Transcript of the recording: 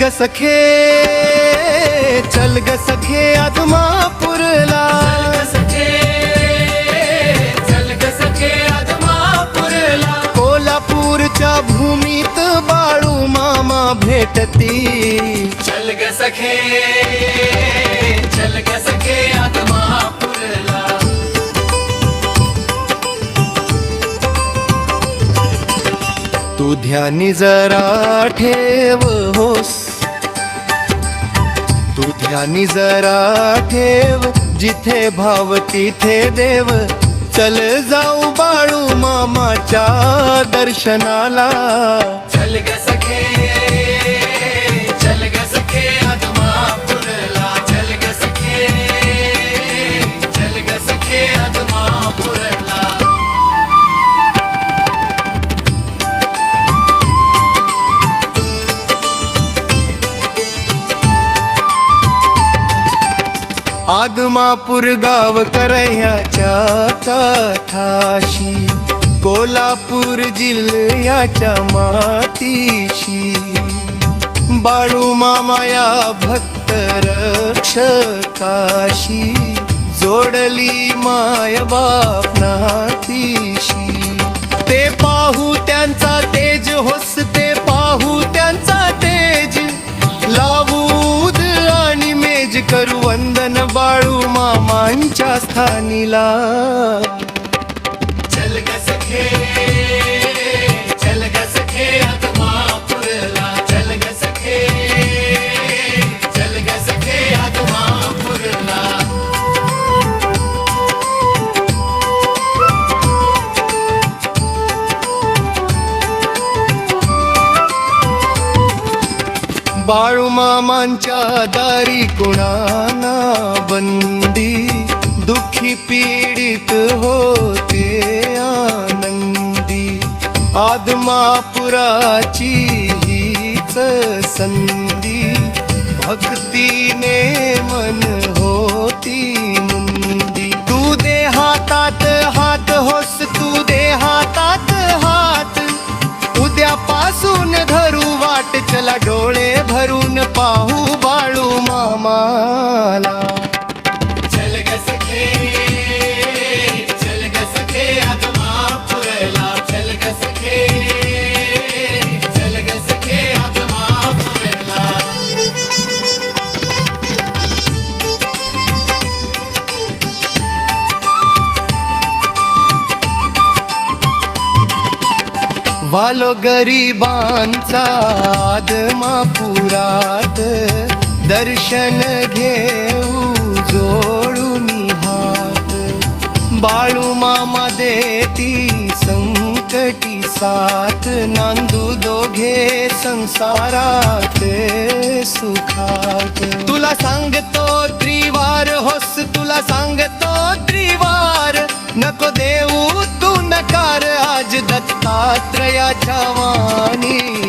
ग सखे चल ग सखे आदमापूरला कोल्हापूरच्या भूमीत बाळू मामा भेटती. चल ग सखे चल ग सखे आत्मापुरला तू ध्यानी जरा ठेव होस. तू ध्यानी जरा ठेव जिथे भाव तिथे देव. चल जाऊ बाळू मामाच्या दर्शनाला. चल चल आदमापूर गाव करयाच्या काठाशी कोल्हापूर जिल्ह्याच्या मातीशी. बाळू मामाया भक्त रक्षकाशी जोडली माय बाप नातीशी. ते पाहू त्यांचा तेज होस ते पाहू त्यांचा तेज. लावूद आणि मेज करू मामांच्या स्थानीला. चल ग सखे चल ग सखे आत्मापुरला चल ग सखे चल ग सखे आत्मापुरला बाळू मामांच्या दारी कुणाना बंदी? दुःखी पीडित होते आनंदी। आदमापुराची हीच संधी। भक्तीने मन होती मुंदी। तू दे हातात हात होस तू दे हातात हात। उद्यापासून धरू वाट चला डोळे भरून पाहू बाळू मामा। वालो गरिबांचा आदमापुरात दर्शन घेऊ जोडून हात. बाळू मामा देती संकटी साथ नांदू दोघे संसारात सुखात. तुला सांगतो त्रिवार आज दत्तात्रयाच्या वाणीला